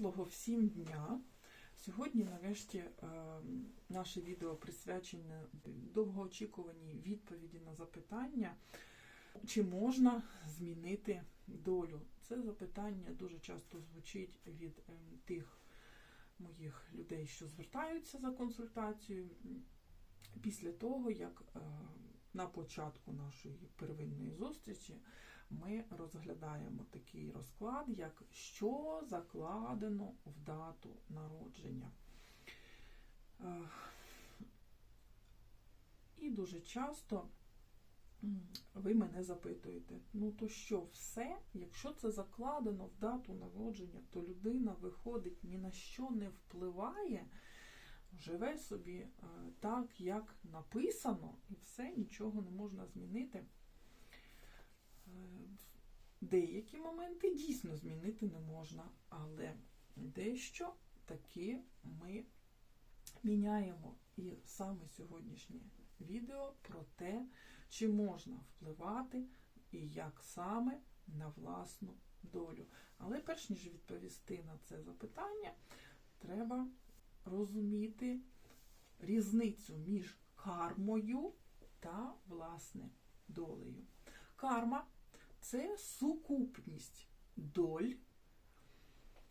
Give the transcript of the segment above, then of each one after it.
Світлого всім дня. Сьогодні, нарешті, е, наше відео присвячене довгоочікуваній відповіді на запитання, чи можна змінити долю. Це запитання дуже часто звучить від е, тих моїх людей, що звертаються за консультацією після того, як е, на початку нашої первинної зустрічі ми розглядаємо такий розклад, як що закладено в дату народження. І дуже часто ви мене запитуєте, ну то що, все, якщо це закладено в дату народження, то людина виходить ні на що не впливає, живе собі е, так, як написано, і все, нічого не можна змінити. Деякі моменти дійсно змінити не можна, але дещо таки ми міняємо. І саме сьогоднішнє відео про те, чи можна впливати і як саме на власну долю. Але перш ніж відповісти на це запитання, треба розуміти різницю між кармою та власне долею. Карма це сукупність доль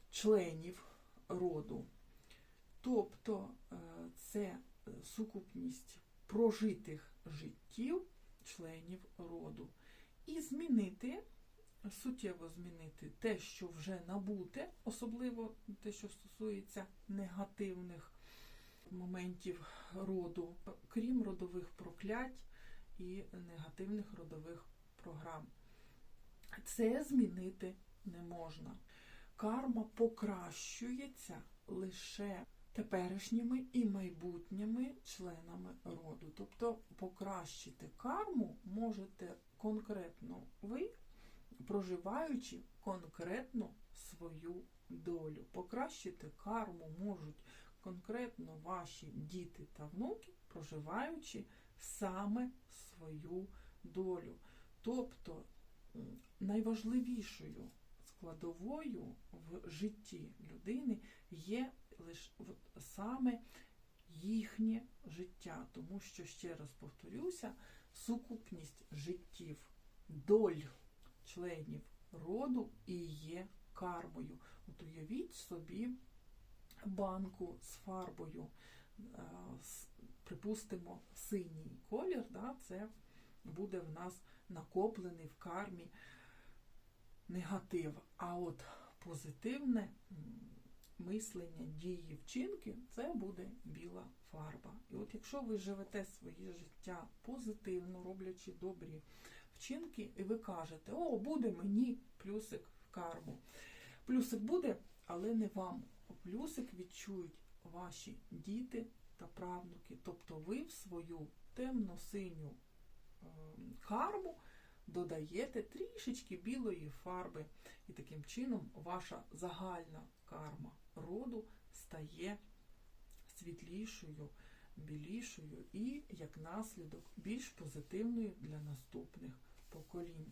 членів роду. Тобто е, це сукупність прожитих життів членів роду. І змінити, суттєво змінити те, що вже набуте, особливо те, що стосується негативних моментів роду, крім родових проклять і негативних родових програм. Це змінити не можна. Карма покращується лише теперішніми і майбутніми членами роду. Тобто покращити карму можете конкретно ви, проживаючи конкретно свою долю. Покращити карму можуть конкретно ваші діти та внуки, проживаючи саме свою долю. Тобто найважливішою складовою в житті людини є лише от саме їхнє життя, тому що, ще раз повторюся, сукупність життів, доль членів роду і є кармою. От уявіть собі банку з фарбою, припустимо, синій колір, да, це буде в нас накоплений в кармі негатив. А от позитивне мислення, дії, вчинки це буде біла фарба. І от якщо ви живете своє життя позитивно, роблячи добрі вчинки, і ви кажете, о, буде мені плюсик в карму. Плюсик буде, але не вам. Плюсик відчують ваші діти та правнуки. Тобто ви в свою темно-синю карму додаєте трішечки білої фарби. І таким чином ваша загальна карма роду стає світлішою, білішою і, як наслідок, більш позитивною для наступних поколінь.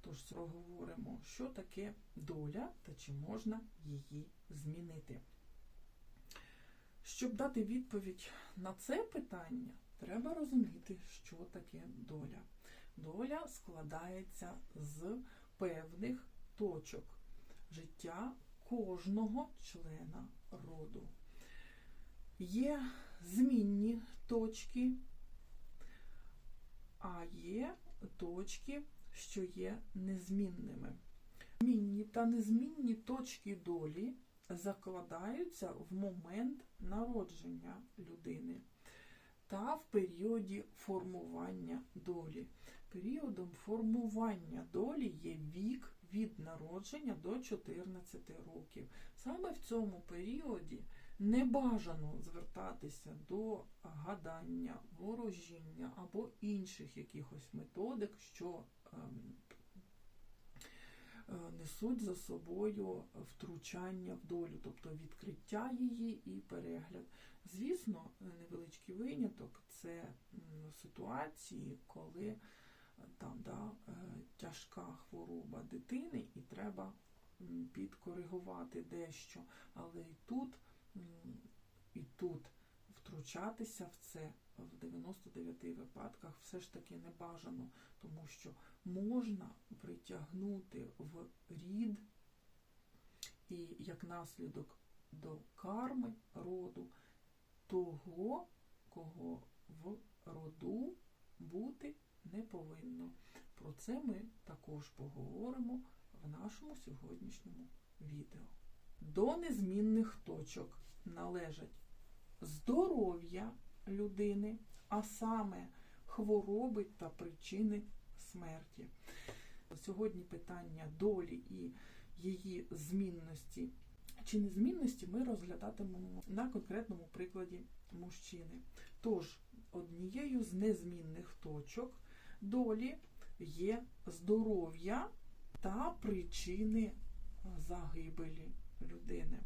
Тож говоримо, що таке доля та чи можна її змінити. Щоб дати відповідь на це питання, треба розуміти, що таке доля. Доля складається з певних точок життя кожного члена роду. Є змінні точки, а є точки, що є незмінними. Змінні та незмінні точки долі закладаються в момент народження людини та в періоді формування долі. Періодом формування долі є вік від народження до 14 років. Саме в цьому періоді не бажано звертатися до гадання, ворожіння або інших якихось методик, що ем, несуть за собою втручання в долю, тобто відкриття її і перегляд. Звісно, невеличкий виняток це ситуації, коли там да, тяжка хвороба дитини, і треба підкоригувати дещо, але і тут, і тут втручатися в це в 99 випадках все ж таки не бажано, тому що можна притягнути в рід і як наслідок до карми роду того, кого в роду бути не повинно. Про це ми також поговоримо в нашому сьогоднішньому відео. До незмінних точок належать здоров'я людини, а саме хвороби та причини смерті. Сьогодні питання долі і її змінності чи незмінності ми розглядатимемо на конкретному прикладі мужчини. Тож, однією з незмінних точок долі є здоров'я та причини загибелі людини.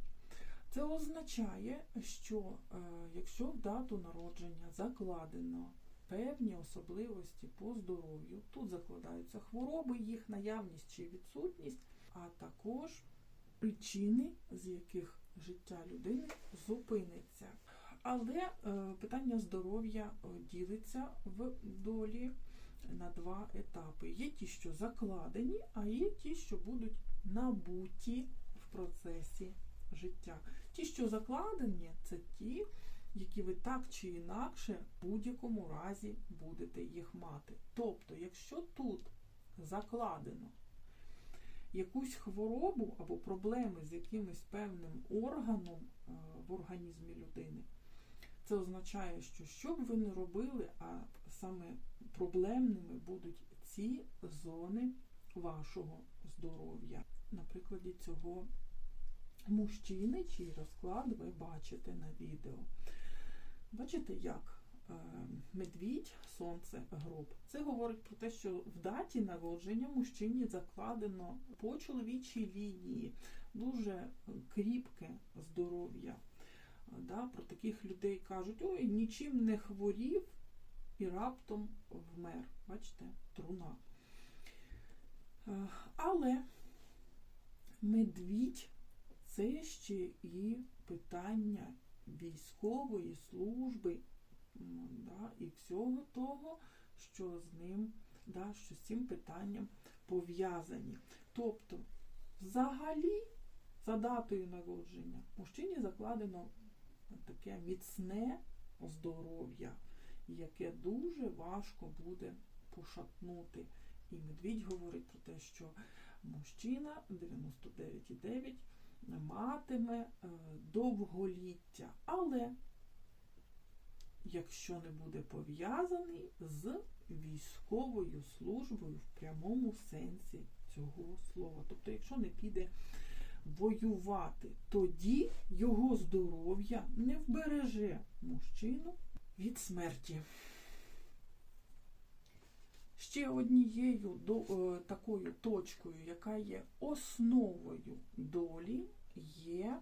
Це означає, що е, якщо в дату народження закладено певні особливості по здоров'ю, тут закладаються хвороби, їх наявність чи відсутність, а також причини, з яких життя людини зупиниться. Але е, питання здоров'я е, ділиться в долі на два етапи. Є ті, що закладені, а є ті, що будуть набуті в процесі життя. Ті, що закладені, це ті, які ви так чи інакше в будь-якому разі будете їх мати. Тобто, якщо тут закладено якусь хворобу або проблеми з якимось певним органом е, в організмі людини, це означає, що що б ви не робили, а саме проблемними будуть ці зони вашого здоров'я. На прикладі цього мужчини, чий розклад ви бачите на відео. Бачите, як е, медвідь, сонце, гроб. Це говорить про те, що в даті народження мужчині закладено по чоловічій лінії дуже кріпке здоров'я. Да, Про таких людей кажуть, ой, нічим не хворів і раптом вмер. Бачите, труна. Е, Але медвідь це ще і питання військової служби да, і всього того, що з ним, да, що з цим питанням пов'язані. Тобто, взагалі, за датою народження мужчині закладено таке міцне здоров'я, яке дуже важко буде пошатнути. І медвідь говорить про те, що мужчина 99,9 матиме е, довголіття, але якщо не буде пов'язаний з військовою службою в прямому сенсі цього слова. Тобто, якщо не піде воювати, тоді його здоров'я не вбереже мужчину від смерті. Ще однією до, е, такою точкою, яка є основою долі, є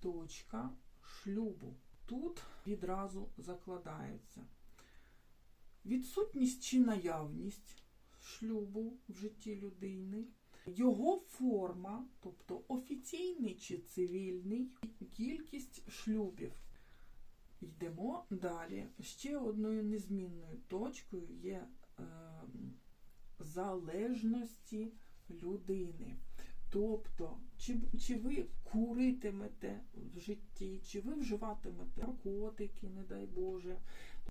точка шлюбу. Тут відразу закладається відсутність чи наявність шлюбу в житті людини, його форма, тобто офіційний чи цивільний, кількість шлюбів. Йдемо далі. Ще одною незмінною точкою є залежності людини. Тобто, чи, чи ви куритимете в житті, чи ви вживатимете наркотики, не дай Боже,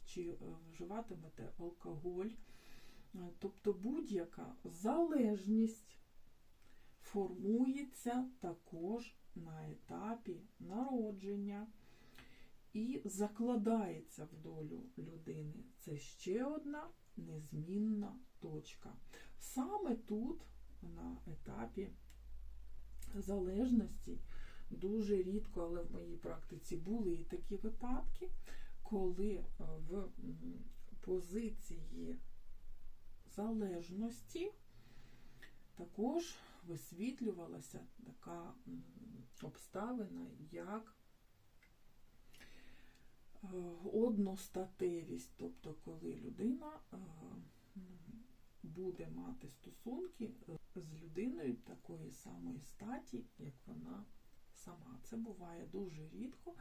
чи е, вживатимете алкоголь. Е, Тобто будь-яка залежність формується також на етапі народження і закладається в долю людини. Це ще одна незмінна точка. Саме тут, на етапі залежності, дуже рідко, але в моїй практиці були і такі випадки, коли е, в позиції залежності також висвітлювалася така обставина, як одностатевість, тобто коли людина е, буде мати стосунки з людиною такої самої статі, як вона сама. Це буває дуже рідко.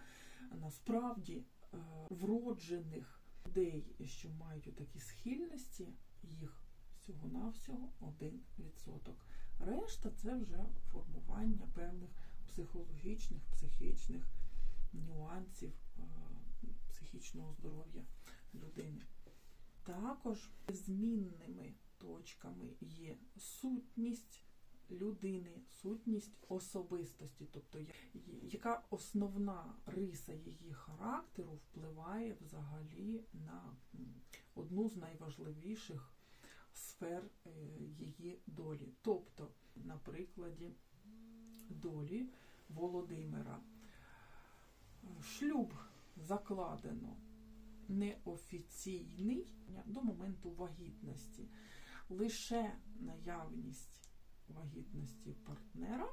Насправді е, вроджених людей, що мають такі схильності, їх всього-навсього 1%. Решта це вже формування певних психологічних, психічних нюансів е, психічного здоров'я людини. Також змінними точками є сутність людини, сутність особистості, тобто яка основна риса її характеру впливає взагалі на одну з найважливіших сфер е, її долі. Тобто, на прикладі долі Володимира. Шлюб закладено неофіційний до моменту вагітності. Лише наявність вагітності партнера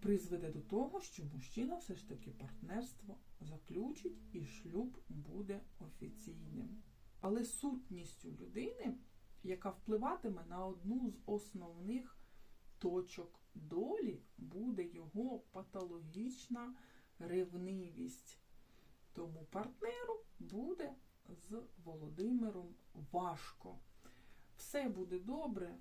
призведе до того, що мужчина все ж таки партнерство заключить і шлюб буде офіційним. Але сутністю людини, яка впливатиме на одну з основних точок долі, буде його патологічна ревнивість. Тому партнеру буде з Володимиром важко. Все буде добре,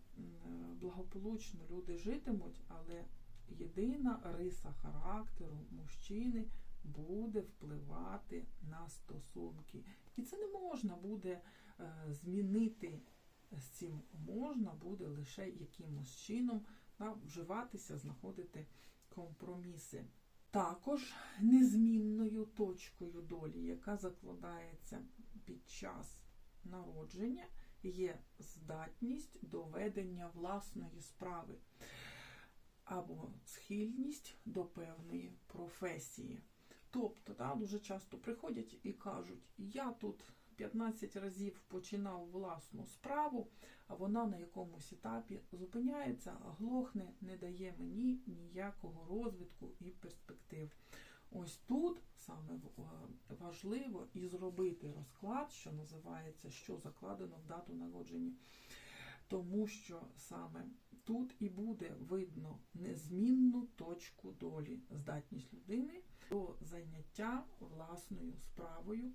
благополучно люди житимуть, але єдина риса характеру мужчини буде впливати на стосунки. І це не можна буде е, змінити з цим, можна буде лише якимось чином вживатися, знаходити компроміси. Також незмінною точкою долі, яка закладається під час народження, є здатність до ведення власної справи або схильність до певної професії. Тобто, да, дуже часто приходять і кажуть, я тут 15 разів починав власну справу, а вона на якомусь етапі зупиняється, глохне, не дає мені ніякого розвитку і перспектив. Ось тут саме е, важливо і зробити розклад, що називається, що закладено в дату народження. Тому що саме тут і буде видно незмінну точку долі, здатність людини до заняття власною справою,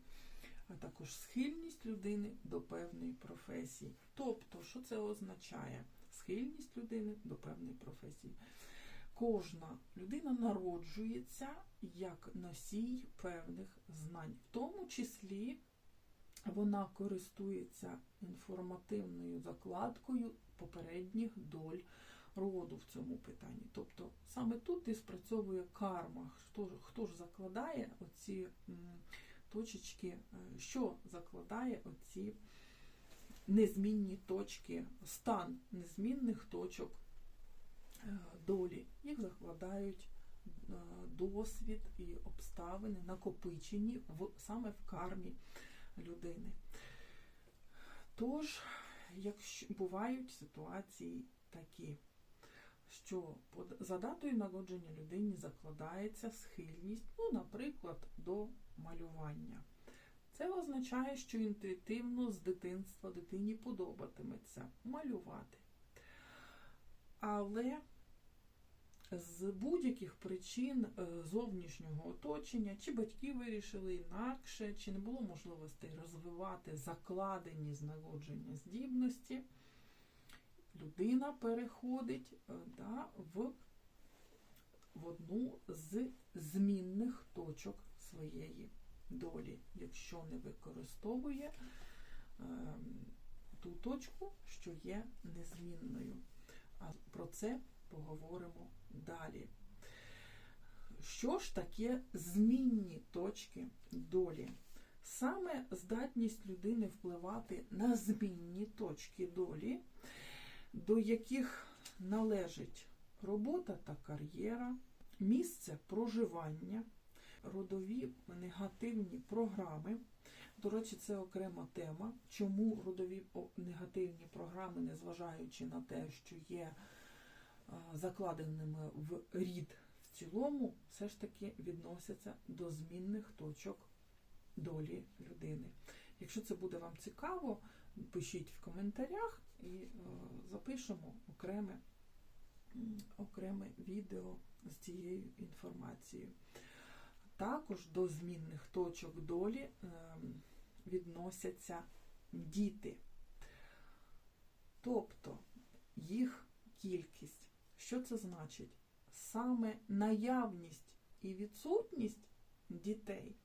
а також схильність людини до певної професії. Тобто, що це означає? Схильність людини до певної професії. Кожна людина народжується як носій певних знань, в тому числі вона користується інформативною закладкою попередніх доль роду в цьому питанні. Тобто саме тут і спрацьовує карма. Хто, хто ж закладає оці м, точечки, е, що закладає оці незмінні точки, стан незмінних точок е, долі. Їх закладають е, досвід і обставини, накопичені в, саме в кармі людини. Тож, якщо бувають ситуації такі, що за датою народження людині закладається схильність, ну, наприклад, до малювання. Це означає, що інтуїтивно з дитинства дитині подобатиметься малювати. Але з будь-яких причин е, зовнішнього оточення, чи батьки вирішили інакше, чи не було можливостей розвивати закладені з народження здібності, людина переходить е, да, в, в одну з змінних точок своєї долі, якщо не використовує ем, ту точку, що є незмінною. А про це поговоримо далі. Що ж таке змінні точки долі? Саме здатність людини впливати на змінні точки долі, до яких належить робота та кар'єра, місце проживання, родові негативні програми. До речі, це окрема тема. Чому родові негативні програми, незважаючи на те, що є закладеними в рід в цілому, все ж таки відносяться до змінних точок долі людини. Якщо це буде вам цікаво, пишіть в коментарях і е, запишемо окреме, окреме відео з цією інформацією. Також до змінних точок долі е, відносяться діти. Тобто їх кількість. Що це значить? Саме наявність і відсутність дітей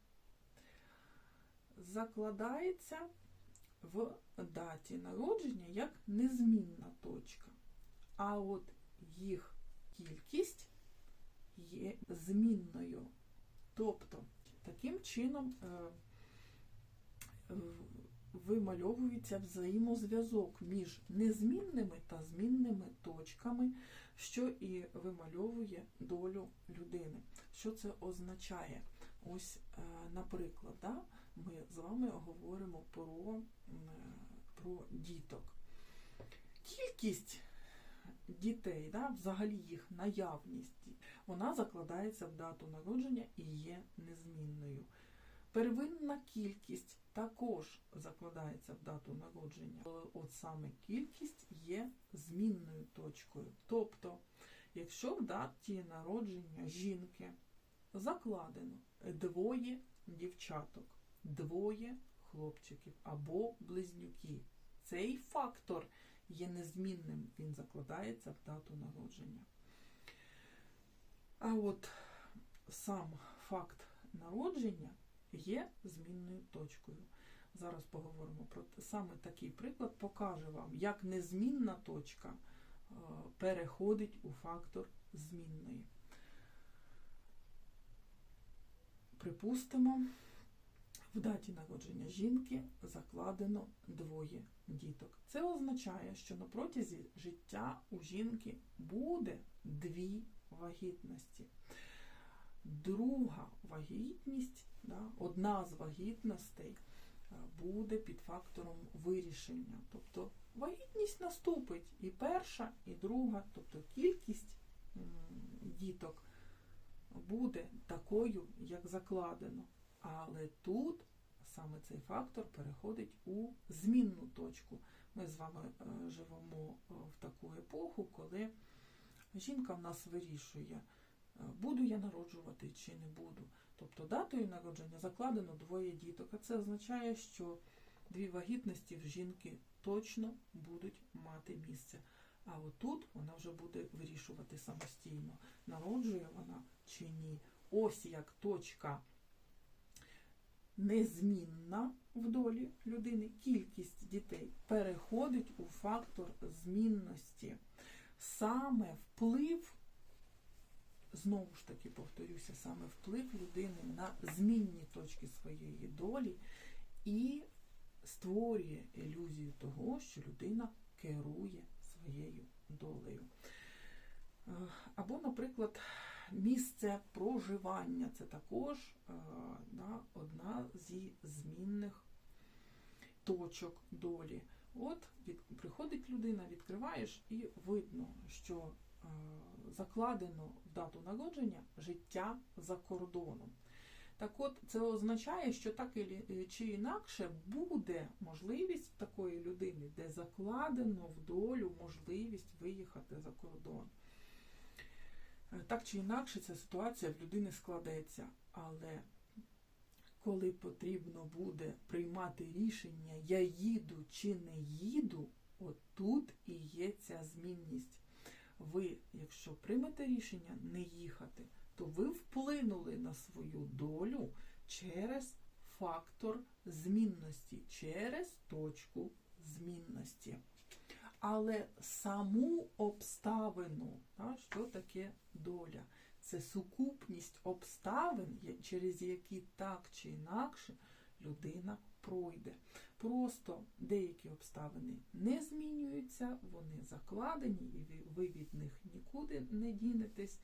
закладається в даті народження як незмінна точка. А от їх кількість є змінною. Тобто, таким чином е, е, вимальовується взаємозв'язок між незмінними та змінними точками, що і вимальовує долю людини. Що це означає? Ось, е, наприклад, да, ми з вами говоримо про, про діток. Кількість дітей, да, взагалі їх наявність, вона закладається в дату народження і є незмінною. Первинна кількість також закладається в дату народження. От саме кількість є змінною точкою. Тобто, якщо в даті народження жінки закладено двоє дівчаток, двоє хлопчиків або близнюки, цей фактор є незмінним, він закладається в дату народження. А от сам факт народження є змінною точкою. Зараз поговоримо про те. саме такий приклад покаже вам, як незмінна точка е, переходить у фактор змінної. Припустимо, в даті народження жінки закладено двоє діток. Це означає, що на протязі життя у жінки буде дві вагітності. Друга вагітність, да, одна з вагітностей е, буде під фактором вирішення. Тобто вагітність наступить і перша, і друга, тобто кількість діток буде такою, як закладено. Але тут саме цей фактор переходить у змінну точку. Ми з вами е, живемо е, в таку епоху, коли жінка в нас вирішує, е, буду я народжувати чи не буду. Тобто датою народження закладено двоє діток, а це означає, що дві вагітності в жінки точно будуть мати місце. А отут вона вже буде вирішувати самостійно, народжує вона чи ні. Ось як точка незмінна в долі людини, кількість дітей переходить у фактор змінності. Саме вплив, знову ж таки повторюся, саме вплив людини на змінні точки своєї долі і створює ілюзію того, що людина керує своєю долею. Е, Або, наприклад, місце проживання це також е, да, одна зі змінних точок долі. От від, приходить людина, відкриваєш, і видно, що е, закладено в дату народження життя за кордоном. Так от, це означає, що так чи інакше буде можливість такої людини, де закладено в долю можливість виїхати за кордон. Е, Так чи інакше, ця ситуація в людини складеться. Але коли потрібно буде приймати рішення, я їду чи не їду, от тут і є ця змінність. Ви, якщо приймете рішення не їхати, то ви вплинули на свою долю через фактор змінності, через точку змінності. Але саму обставину, та, що таке доля? Це сукупність обставин, через які так чи інакше людина пройде. Просто деякі обставини не змінюються, вони закладені, і ви- ви від них нікуди не дінетесь.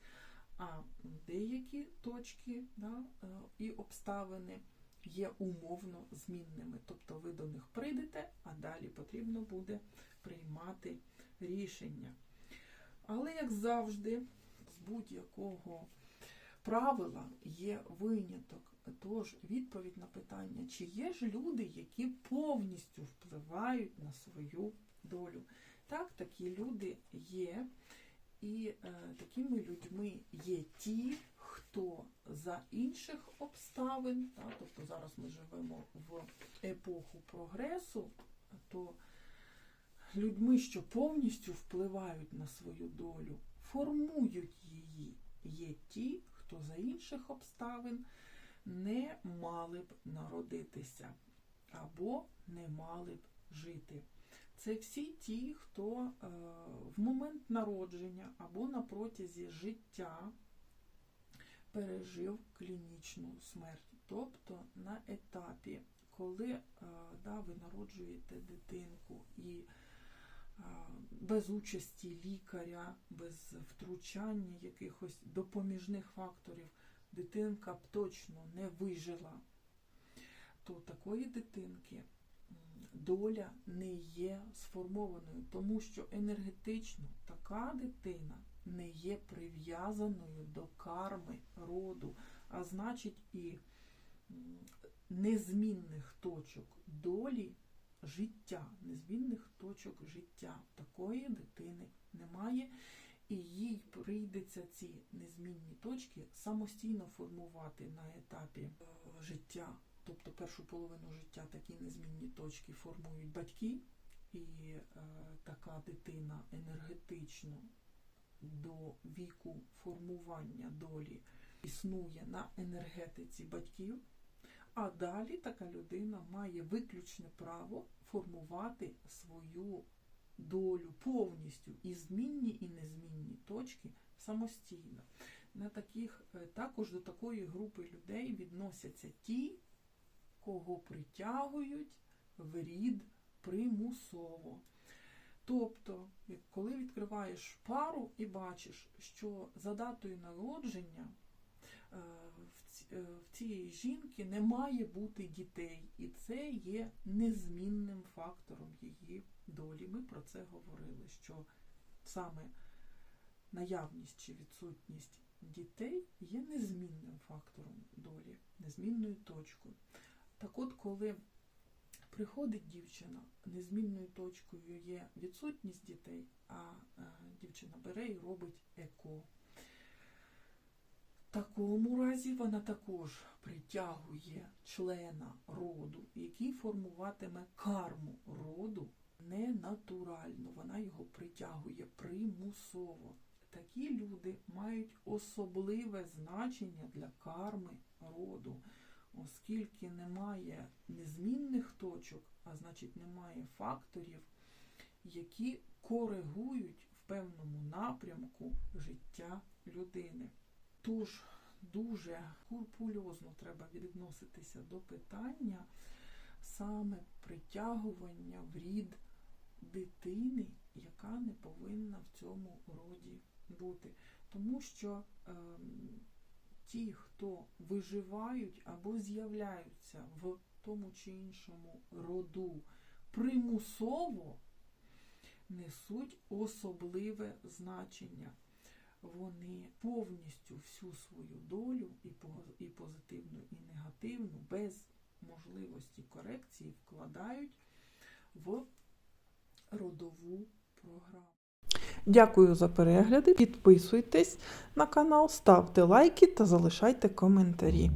А деякі точки да, е, і обставини є умовно змінними. Тобто ви до них прийдете, а далі потрібно буде приймати рішення. Але, як завжди, з будь-якого правила є виняток. Тож, відповідь на питання, чи є ж люди, які повністю впливають на свою долю? Так, такі люди є. І е, такими людьми є ті, хто за інших обставин, та, тобто зараз ми живемо в епоху прогресу, то людьми, що повністю впливають на свою долю, формують її, є ті, хто за інших обставин не мали б народитися або не мали б жити. Це всі ті, хто е, в момент народження або на протязі життя пережив клінічну смерть. Тобто на етапі, коли е, да, ви народжуєте дитинку і е, без участі лікаря, без втручання якихось допоміжних факторів, дитинка б точно не вижила, то такої дитинки доля не є сформованою, тому що енергетично така дитина не є прив'язаною до карми роду, а значить і незмінних точок долі життя, незмінних точок життя. Такої дитини немає, і їй прийдеться ці незмінні точки самостійно формувати на етапі е, життя. Тобто першу половину життя такі незмінні точки формують батьки, і е, така дитина енергетично до віку формування долі існує на енергетиці батьків. А далі така людина має виключне право формувати свою долю повністю і змінні, і незмінні точки самостійно. На таких, е, також до такої групи людей відносяться ті, кого притягують в рід примусово. Тобто, коли відкриваєш пару і бачиш, що за датою народження е, е, в цієї жінки не має бути дітей, і це є незмінним фактором її долі. Ми про це говорили, що саме наявність чи відсутність дітей є незмінним фактором долі, незмінною точкою. Так от, коли приходить дівчина, незмінною точкою є відсутність дітей, а е, дівчина бере і робить еко. В такому разі вона також притягує члена роду, який формуватиме карму роду ненатурально. Вона його притягує примусово. Такі люди мають особливе значення для карми роду, оскільки немає незмінних точок, а значить немає факторів, які коригують в певному напрямку життя людини. Тож дуже скрупульозно треба відноситися до питання саме притягування в рід дитини, яка не повинна в цьому роді бути. Тому що ем, ті, хто виживають або з'являються в тому чи іншому роду примусово, несуть особливе значення. Вони повністю всю свою долю, і позитивну, і негативну, без можливості корекції вкладають в родову програму. Дякую за перегляди. Підписуйтесь на канал, ставте лайки та залишайте коментарі.